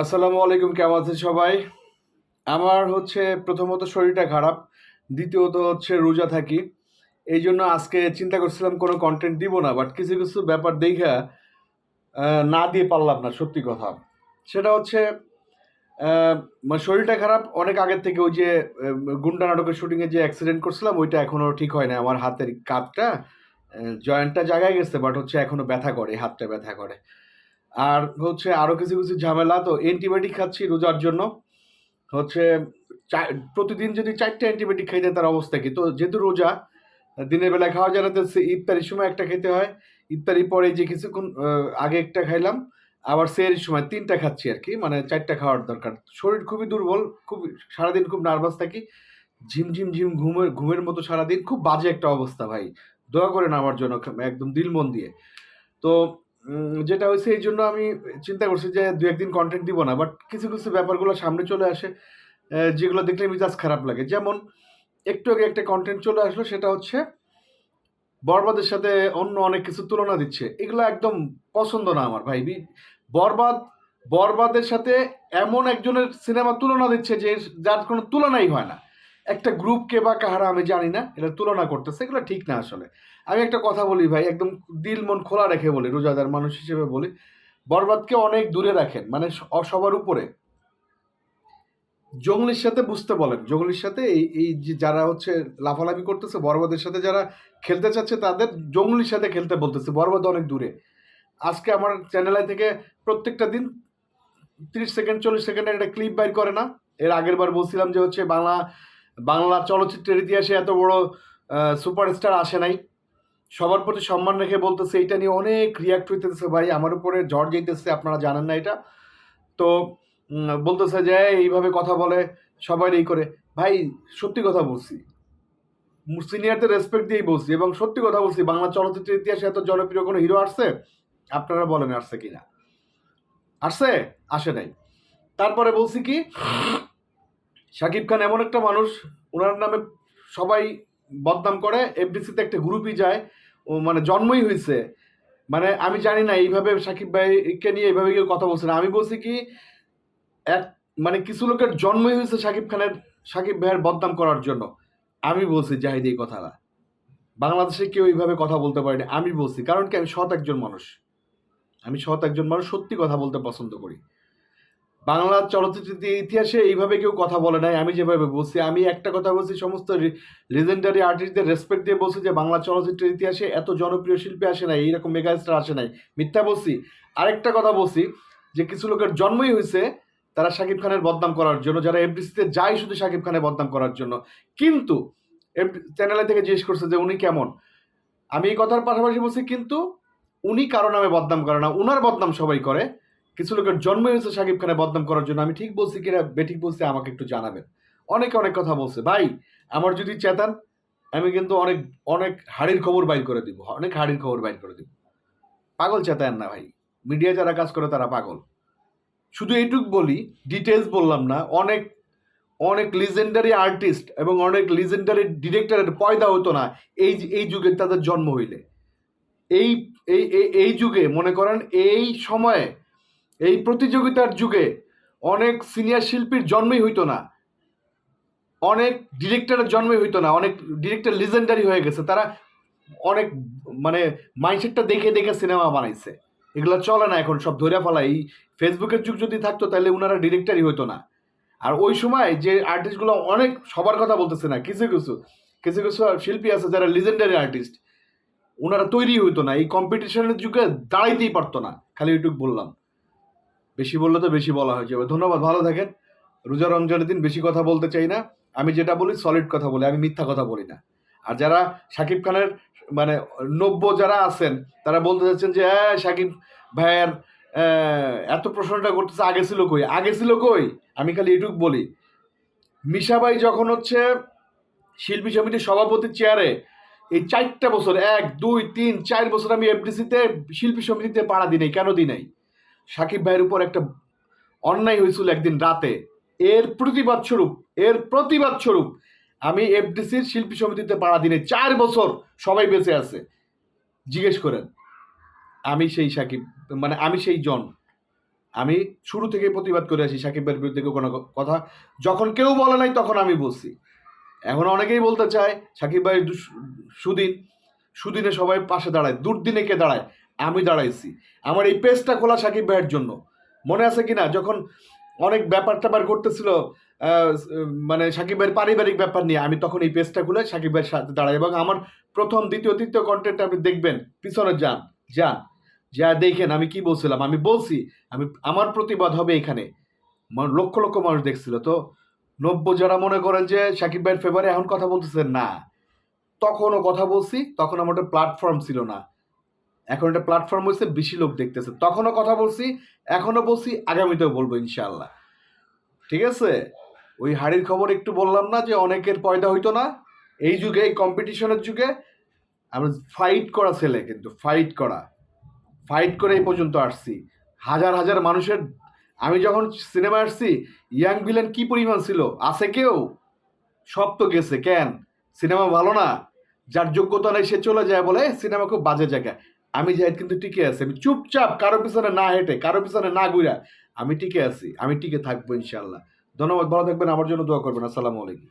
আসসালামু আলাইকুম, কেমন আছেন সবাই? আমার হচ্ছে প্রথমত শরীরটা খারাপ, দ্বিতীয়ত হচ্ছে রোজা থাকি। এই জন্য আজকে চিন্তা করছিলাম কোনো কন্টেন্ট দিব না বাট কিছু কিছু ব্যাপার দেখা না দিয়ে পারলাম না, সত্যি কথা। সেটা হচ্ছে মানে শরীরটা খারাপ, অনেক আগের থেকে ওই যে গুন্ডা নাটকের শুটিংয়ে যে অ্যাক্সিডেন্ট করছিলাম, ওইটা এখনও ঠিক হয় না আমার হাতের কাপটা জয়েন্টটা জায়গায় গেছে বাট হচ্ছে এখনও ব্যথা করে হাতটা ব্যথা করে। আর হচ্ছে আরও কিছু কিছু ঝামেলা, তো অ্যান্টিবায়োটিক খাচ্ছি রোজার জন্য। হচ্ছে প্রতিদিন যদি চারটে অ্যান্টিবায়োটিক খাইতে তার অবস্থা কি? তো যেহেতু রোজা, দিনের বেলা খাওয়া যায় না, তো ইফতারির সময় একটা খেতে হয়। ইফতারির পরে যে কিছুক্ষণ আগে একটা খাইলাম, আবার সের সময় তিনটা খাচ্ছি আর কি মানে চারটা খাওয়ার দরকার। শরীর খুবই দুর্বল, খুব, সারাদিন খুব নার্ভাস থাকি। ঝিমঝিম ঝিম ঘুমের ঘুমের মতো সারাদিন, খুব বাজে একটা অবস্থা ভাই। দোয়া করেন আমার জন্য, একদম দিল মন দিয়ে। তো যেটা হয়েছে, এই জন্য আমি চিন্তা করছি যে দু একদিন কন্টেন্ট দিব না বাট কিছু কিছু ব্যাপারগুলো সামনে চলে আসে যেগুলো দেখলে মিজাজ খারাপ লাগে। যেমন, একটু আগে একটা কন্টেন্ট চলে আসলো, সেটা হচ্ছে, বরবাদের সাথে অন্য অনেক কিছু তুলনা দিচ্ছে। এগুলো একদম পছন্দ না আমার ভাই। বরবাদ, বরবাদের সাথে এমন একজনের সিনেমা তুলনা দিচ্ছে যে যার কোনো তুলনাই হয় না। একটা গ্রুপকে বা কাহারা আমি জানি না এটা তুলনা করতেছে, এগুলো ঠিক না আসলে। আমি একটা কথা বলি ভাই, একদম দিল মন খোলা রেখে বলি, রোজাদার মানুষ হিসেবে বলি, বরবাদকে অনেক দূরে রাখেন মানে সবার উপরে। জঙ্গলির সাথে বুঝতে বলেন, জঙ্গলির সাথে এই এই যে যারা হচ্ছে লাফালাফি করতেছে, বরবাদের সাথে যারা খেলতে চাচ্ছে, তাদের জঙ্গলির সাথে খেলতে বলতেছে, বরবাদ অনেক দূরে। আজকে আমার চ্যানেলে থেকে প্রত্যেকটা দিন তিরিশ সেকেন্ড, চল্লিশ সেকেন্ডের একটা ক্লিপ বাইর করে না। এর আগের বার বলছিলাম যে হচ্ছে বাংলা বাংলা চলচ্চিত্রের ইতিহাসে এত বড় সুপারস্টার আসে নাই। সবার প্রতি সম্মান রেখে বলতেছে এটা নিয়ে অনেক রিয়াক্ট হইতেছে ভাই, আমার উপরে ঝড় যাইতেছে, আপনারা জানেন না এটা। তো বলতেছে যে এইভাবে কথা বলে, সবাই এই করে। ভাই, সত্যি কথা বলছি। সিনিয়রদের রেসপেক্ট দিয়েই বলছি এবং সত্যি কথা বলছি, বাংলা চলচ্চিত্রের ইতিহাসে এত জনপ্রিয় কোনো হিরো আসছে? আপনারা বলেন, আসছে কিনা? আসছে? আসে নাই। তারপরে বলছি কি শাকিব খান এমন একটা মানুষ ওনার নামে সবাই বদনাম করে এফডিসিতে একটা গ্রুপই যায়, ও মানে জন্মই হয়েছে মানে আমি জানি না, এইভাবে সাকিব ভাইকে নিয়ে এইভাবে কেউ কথা বলছে না। আমি বলছি কি, এক মানে কিছু লোকের জন্মই হয়েছে সাকিব খানের, সাকিব ভাইয়ের বদনাম করার জন্য। আমি বলছি, জাহিদ, এই কথাটা। বাংলাদেশে কেউ এইভাবে কথা বলতে পারেনি আমি বলছি, কারণ কি, আমি সৎ একজন মানুষ। আমি সৎ একজন মানুষ, সত্যি কথা বলতে পছন্দ করি। বাংলা চলচ্চিত্রের ইতিহাসে এইভাবে কেউ কথা বলে নাই, আমি যেভাবে বলছি, আমি একটা কথা বলছি, সমস্ত লিজেন্ডারি আর্টিস্টদের রেসপেক্ট দিয়ে বলছি যে বাংলা চলচ্চিত্রের ইতিহাসে এত জনপ্রিয় শিল্পী আসে নাই, এইরকম মেগাস্টার আসে নাই। মিথ্যা বলছি। আরেকটা কথা বলছি, যে কিছু লোকের জন্মই হয়েছে তারা শাকিব খানের বদনাম করার জন্য, যারা এফডিসিতে যায় শুধু শাকিব খানের বদনাম করার জন্য। কিন্তু চ্যানেলে থেকে জিজ্ঞেস করছে যে উনি কেমন? আমি এই কথার পাশাপাশি বলছি, কিন্তু উনি কারও নামে বদনাম করে না, উনার বদনাম সবাই করে। কিছু লোকের জন্ম হয়েছে শাকিব খানের বদনাম করার জন্য। আমি ঠিক বলছি কিনা, বেঠিক বলছি, আমাকে একটু জানাবেন। অনেকে অনেক কথা বলছে, ভাই, আমার যদি চেতান, আমি কিন্তু অনেক অনেক হাড়ির খবর বাইর করে দিব, অনেক হাড়ির খবর বাইর করে দিব। পাগল চেতান না, ভাই। মিডিয়া যারা কাজ করে, তারা পাগল। শুধু এইটুক বলি ডিটেলস বললাম না, অনেক অনেক লিজেন্ডারি আর্টিস্ট এবং অনেক লিজেন্ডারি ডিরেক্টরের পয়দা হতো না, এই এই যুগে তাদের জন্ম হইলে। এই, এই- এই যুগে, মনে করেন, এই সময়ে এই প্রতিযোগিতার যুগে অনেক সিনিয়র শিল্পীর জন্মই হইতো না। অনেক ডিরেক্টরের জন্মই হইতো না। অনেক ডিরেক্টর লিজেন্ডারি হয়ে গেছে। তারা অনেক মানে মাইন্ডসেটটা দেখে দেখে সিনেমা বানাইছে। এগুলো চলে না এখন, সব ধরে ফেলা এই ফেসবুকের যুগ যদি থাকতো, তাহলে ওনারা ডিরেক্টরই হইতো না। আর ওই সময় যে আর্টিস্টগুলো অনেক সবার কথা বলতেছে না, কিছু কিছু কিছু কিছু শিল্পী আছে যারা লিজেন্ডারি আর্টিস্ট ওনারা তৈরি হইতো না। এই কম্পিটিশনের যুগে দাঁড়াইতেই পারতো না, খালি ওইটুক বললাম। বেশি বললে তো বেশি বলা হয়ে যাবে। ধন্যবাদ, ভালো থাকেন। রোজা রমজানের দিন বেশি কথা বলতে চাই না। আমি যেটা বলি সলিড কথা বলি, আমি মিথ্যা কথা বলি না। আর যারা শাকিব খানের মানে নব্য যারা আছেন, তারা বলতে চাচ্ছেন যে হ্যাঁ শাকিব ভাইয়ের এত প্রশ্নটা করতেছে, আগে ছিল কই? আগে ছিল কই? আমি খালি এটুক বলি মিশাবাই যখন হচ্ছে শিল্পী সমিতির সভাপতির চেয়ারে এই চারটা বছর, এক, দুই, তিন, চার বছর আমি এফডিসিতে শিল্পী সমিতিতে পাড়া দিই নাই, কেন দিই নাই? সাকিব ভাইয়ের উপর একটা অন্যায় হয়েছিল একদিন রাতে। এর প্রতিবাদ স্বরূপ, এর প্রতিবাদ স্বরূপ আমি এফডিসির শিল্পী সমিতিতে পাড়া দিনে চার বছর সবাই বেঁচে আছে। জিজ্ঞেস করেন, আমি সেই সাকিব মানে আমি সেই জন। আমি শুরু থেকেই প্রতিবাদ করে আসি সাকিব ভাইয়ের বিরুদ্ধে কোনো কথা। যখন কেউ বলে নাই তখন আমি বলছি। এখন অনেকেই বলতে চায় সাকিব ভাই সুদিন সুদিনে সবাই পাশে দাঁড়ায়, দুর্দিনে কে দাঁড়ায়? আমি দাঁড়াইছি। আমার এই পেজটা খোলা সাকিব ভাইয়ের জন্য। মনে আছে কিনা? যখন অনেক ব্যাপার ট্যাপার করতেছিল মানে সাকিব ভাইয়ের পারিবারিক ব্যাপার নিয়ে, আমি তখন এই পেজটা খুলে সাকিব ভাইয়ের সাথে দাঁড়াই। এবং আমার প্রথম, দ্বিতীয়, তৃতীয় কন্টেন্ট আপনি দেখবেন, পিছনে যান যান। যা দেখেন, আমি কি বলছিলাম? আমি বলছি, আমি, আমার প্রতিবাদ হবে এখানে। লক্ষ লক্ষ মানুষ দেখছিল। তো নব্য যারা মনে করেন যে সাকিব ভাইয়ের ফেভারে এখন কথা বলতেছেন, না। তখনও কথা বলছি, তখন আমার একটা প্ল্যাটফর্ম ছিল না। এখন একটা প্ল্যাটফর্ম হয়েছে বেশি লোক দেখতেছে। তখনও কথা বলছি, এখনও বলছি, আগামীতেও বলব ইনশাল্লাহ ঠিক আছে? ওই হাড়ির খবর একটু বললাম না যে অনেকের পয়দা হইতো না। এই যুগে, এই কম্পিটিশনের যুগে, আমরা ফাইট করা ছেলে কিন্তু ফাইট করা। ফাইট করে এই পর্যন্ত আসছি। হাজার হাজার মানুষের, আমি যখন সিনেমা আসছি ইয়াং ভিলেন কি পরিমাণ ছিল? আছে কেউ? সব তো গেছে, কেন? সিনেমা ভালো না? যার যোগ্যতা নেই, সে চলে যায় বলে সিনেমা খুব বাজে জায়গা আমি জাহিদ কিন্তু টিকে আছি। আমি চুপচাপ কারও পিছনে না হেঁটে, কারও পিছনে না ঘুরা আমি টিকে আছি। আমি টিকে থাকব ইনশাল্লাহ ধন্যবাদ, ভালো থাকবেন। আমার জন্য দোয়া করবেন। আসসালামু আলাইকুম।